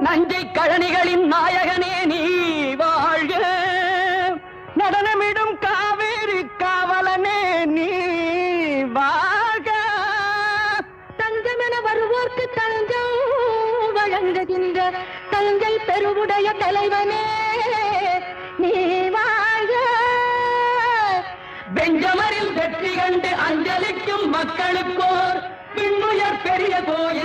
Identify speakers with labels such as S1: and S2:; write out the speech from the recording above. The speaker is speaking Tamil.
S1: நஞ்சை கழனிகளின் நாயகனே நீ வாழ்க. நடனமிடும் காவேரி காவலனே நீ வாழ்க.
S2: தஞ்சமென வருவோர்க்கு தஞ்சம் வழங்குகின்ற தஞ்சை பெருவுடைய தலைவனே நீ வாழ்க.
S1: வெஞ்சமரில் வெற்றி கண்டு அஞ்சலிக்கும் மக்களுக்கோர் பின்னுயர் பெரிய கோயில்